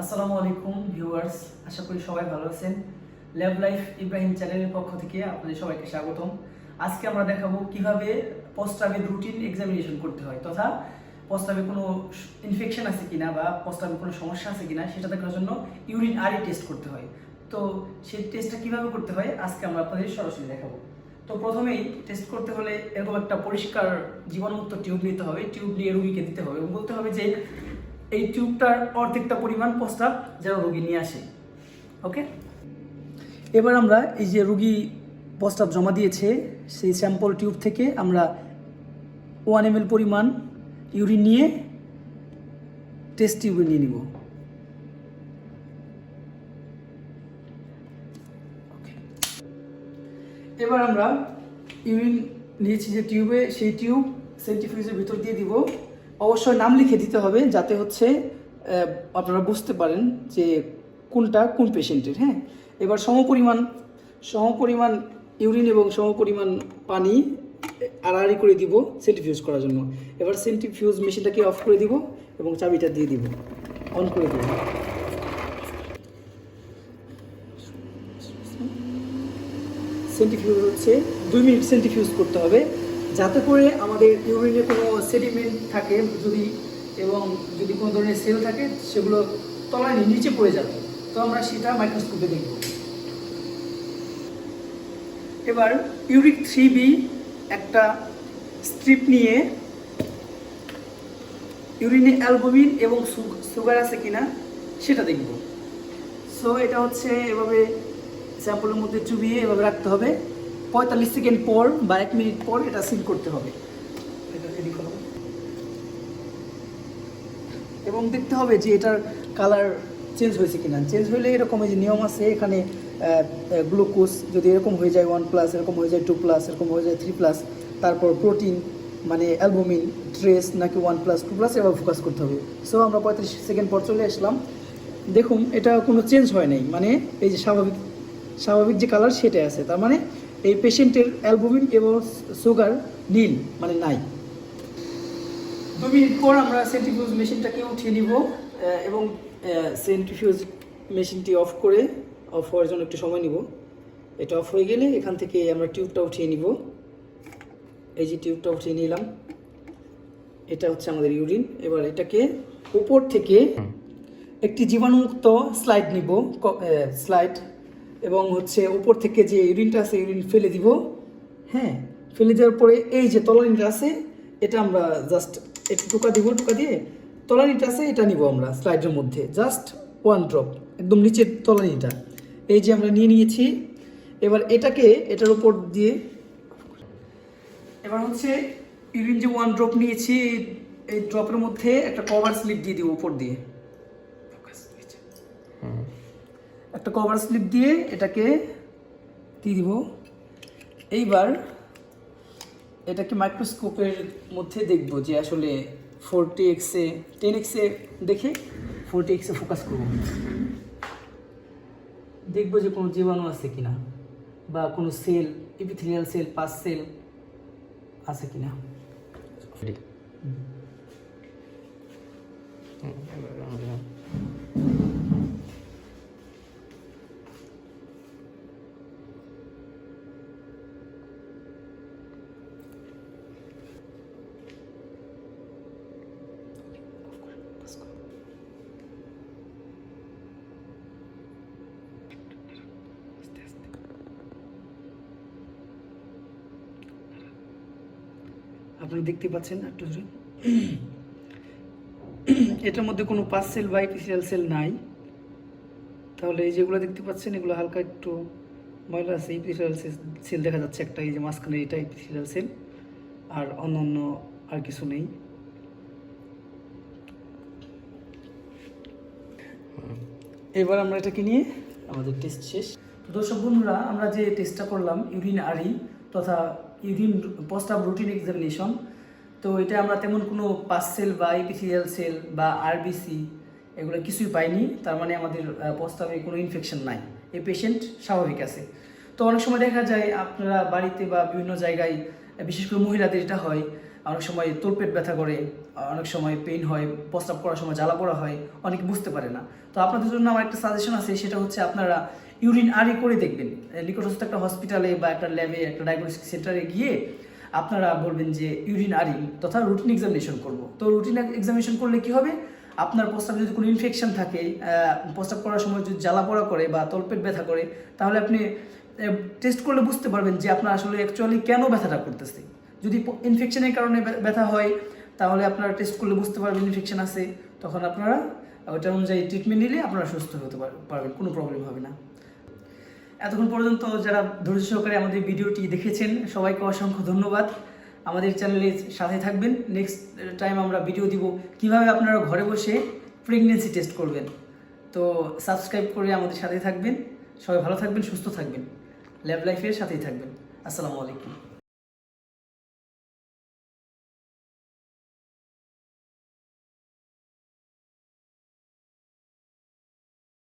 আসসালামু আলাইকুম, ভিউয়ার্স। আশা করি সবাই ভালো আছেন। ল্যাব লাইফ ইব্রাহিম চ্যানেলের পক্ষ থেকে আপনাদের সবাইকে স্বাগতম। আজকে আমরা দেখাবো কীভাবে প্রস্তাবে রুটিন এক্সামিনেশন করতে হয়, তথা প্রস্তাবে কোনো ইনফেকশন আছে কিনা বা প্রস্তাবে কোনো সমস্যা আছে কিনা সেটা দেখার জন্য ইউরিন আরই টেস্ট করতে হয়। তো সেই টেস্টটা কীভাবে করতে হয়, আজকে আমরা আপনাদের সরাসরি দেখাবো। তো প্রথমেই টেস্ট করতে হলে এরকম একটা পরিষ্কার জীবাণুমুক্ত টিউব নিতে হবে। টিউব নিয়ে রুগীকে দিতে হবে এবং বলতে হবে যে এই টিউবটার অর্ধেকটা পরিমাণ প্রস্তাব যেন রুগী নিয়ে আসে। ওকে এবার আমরা এই যে রুগী প্রস্তাব জমা দিয়েছে, সেই স্যাম্পল টিউব থেকে আমরা ওয়ান এম পরিমাণ ইউরিন নিয়ে টেস্ট টিউবে নিয়ে নিব। এবার আমরা ইউরিন নিয়েছি যে টিউবে সেই টিউব সেন্টিফিউজের ভিতর দিয়ে দিব। অবশ্যই নাম লিখে দিতে হবে যাতে হচ্ছে আপনারা বুঝতে পারেন যে কোনটা কোন পেশেন্টের হ্যাঁ? এবার সমপরিমাণ সমপরিমাণ ইউরিন এবং সমপরিমাণ পানি আড়াআড়ি করে দিব সেন্টিফিউজ করার জন্য। এবার সেন্টিফিউজ মেশিনটাকে অফ করে দিব এবং চাবিটা দিয়ে দিব। অন করে দিব। সেন্টিফিউজ হচ্ছে, দুই মিনিট সেন্টিফিউজ করতে হবে। যাতে করে আমাদের ইউরিনে কোনো সেডিমেন্ট থাকে যদি এবং যদি কোনো ধরনের সেল থাকে, সেগুলো তলায় নিচে পড়ে যাবে। তো আমরা সেটা মাইক্রোস্কোপে দেখব। এবার ইউরিক থ্রি বি একটা স্ট্রিপ নিয়ে ইউরিনে অ্যালবুমিন এবং সুগার আছে কিনা সেটা দেখব। সো এটা হচ্ছে এভাবে স্যাম্পলের মধ্যে চুবিয়ে এভাবে রাখতে হবে। পঁয়তাল্লিশ সেকেন্ড পর বা এক মিনিট পর এটা সিল করতে হবে। এবং দেখতে হবে যে এটার কালার চেঞ্জ হয়েছে কিনা। চেঞ্জ হলে এরকম যে নিয়ম আছে, এখানে গ্লুকোজ যদি এরকম হয়ে যায় ওয়ান প্লাস এরকম হয়ে যায় টু প্লাস এরকম হয়ে যায় থ্রি প্লাস তারপর প্রোটিন মানে অ্যালবুমিন ট্রেস নাকি ওয়ান প্লাস টু প্লাস এবার ফোকাস করতে হবে। সো আমরা পঁয়ত্রিশ সেকেন্ড পর চলে আসলাম। দেখুন, এটা কোনো চেঞ্জ হয় নাই। মানে এই যে স্বাভাবিক স্বাভাবিক যে কালার সেটাই আছে। তার মানে এই পেশেন্টের অ্যালবুমিন এবং সুগার নীল মানে নাই। দু মিনিট পর আমরা সেন্ট্রিফিউজ মেশিনটাকে উঠিয়ে নিব এবং সেন্ট্রিফিউজ মেশিনটি অফ করে অফ হওয়ার জন্য একটু সময় নিব। এটা অফ হয়ে গেলে এখান থেকে আমরা টিউবটা উঠিয়ে নিব। এই যে টিউবটা উঠিয়ে নিলাম, এটা হচ্ছে আমাদের ইউরিন এবার এটাকে উপর থেকে একটি জীবাণুমুক্ত স্লাইড নিব স্লাইড এবং হচ্ছে উপর থেকে যে ইউরিনটা আছে, ইউরিন ফেলে দিব। হ্যাঁ ফেলে দেওয়ার পরে এই যে তলানিটা আছে, এটা আমরা জাস্ট একটু টোকা দিব, টোকা দিয়ে তলানিটা আছে, এটা নিব আমরা স্লাইডের মধ্যে। জাস্ট ওয়ান ড্রপ একদম নিচের তলানিটা। এই যে আমরা নিয়ে নিয়েছি, এবার এটাকে, এটার উপর দিয়ে এবার হচ্ছে ইউরিন যে ওয়ান ড্রপ নিয়েছি, এই- এই ড্রপের মধ্যে একটা কভার স্লিপ দিয়ে দিব উপর দিয়ে। একটা কভার স্লিপ দিয়ে এটাকে দিয়ে দিব? এইবার এটাকে মাইক্রোস্কোপের মধ্যে দেখব যে আসলে ফোরটি এক্সে টেন এক্সে দেখে ফোরটি এক্সে ফোকাস করব। দেখব যে কোনো জীবাণু আছে কিনা বা কোনো cell epithelial cell pus cell আছে কিনা। আপনারা দেখতে পাচ্ছেন একটু জোরে। এটার মধ্যে কোনো পাস সেল বা এপিসিয়াল সেল নাই। তাহলে এই যেগুলো দেখতে পাচ্ছেন, এগুলো হালকা একটু ময়লা আছে এপিসিয়াল সেল দেখা যাচ্ছে একটা, এই যে মাঝখানে এটা এপিসিয়াল সেল। আর অন্য অন্য আর কিছু নেই। এবার আমরা এটাকে নিয়ে আমাদের টেস্ট শেষ। দর্শক বন্ধুরা, আমরা যে টেস্টটা করলাম, ইউরিন আরি তথা ইউরিন পোস্টাপ রুটিন এক্সামিনেশন তো এটা আমরা তেমন কোনো পাস সেল বা ইপিথিলিয়াল সেল বা আরবিসি এগুলো কিছুই পাইনি। তার মানে আমাদের প্রস্তাবে কোনো ইনফেকশন নাই। এই পেশেন্ট স্বাভাবিক আছে। তো অনেক সময় দেখা যায় আপনারা বাড়িতে বা বিভিন্ন জায়গায়, বিশেষ করে মহিলাদের এটা হয়, অনেক সময় তোলপেট ব্যথা করে, অনেক সময় পেইন হয় প্রস্রাব করার সময় জ্বালা পোড়া হয়, অনেকে বুঝতে পারে না। তো আপনাদের জন্য আমার একটা সাজেশন আছে, সেটা হচ্ছে আপনারা ইউরিন আরি করে দেখবেন। নিকটস্থ একটা হসপিটালে বা একটা ল্যাবে একটা ডায়াগনস্টিক সেন্টারে গিয়ে আপনারা বলবেন যে ইউরিন আরি তথা রুটিন এক্সামিনেশন করব। তো রুটিন এক্সামিনেশন করলে কি হবে? আপনার প্রস্তাবে যদি কোনো ইনফেকশন থাকে প্রস্তাব করার সময় যদি জ্বালা পোড়া করে বা তলপেট ব্যথা করে, তাহলে আপনি টেস্ট করলে বুঝতে পারবেন যে আপনার আসলে অ্যাকচুয়ালি কেন ব্যথাটা করতেছে। যদি ইনফেকশনের কারণে ব্যথা হয়, তাহলে আপনারা টেস্ট করলে বুঝতে পারবেন ইনফেকশন আছে, তখন আপনারা ওইটার অনুযায়ী ট্রিটমেন্ট নিলে আপনারা সুস্থ হতে পার- পারবেন, কোনো প্রবলেম হবে না। এতক্ষণ পর্যন্ত যারা ধৈর্য সহকারে আমাদের ভিডিওটি দেখেছেন, সবাইকে অসংখ্য ধন্যবাদ। আমাদের চ্যানেলে সাথে থাকবেন। নেক্সট টাইম আমরা ভিডিও দিব কীভাবে আপনারা ঘরে বসে প্রেগনেন্সি টেস্ট করবেন। তো সাবস্ক্রাইব করে আমাদের সাথে থাকবেন। সবাই ভালো থাকবেন, সুস্থ থাকবেন। ল্যাব লাইফের সাথেই থাকবেন। আসসালামু আলাইকুম।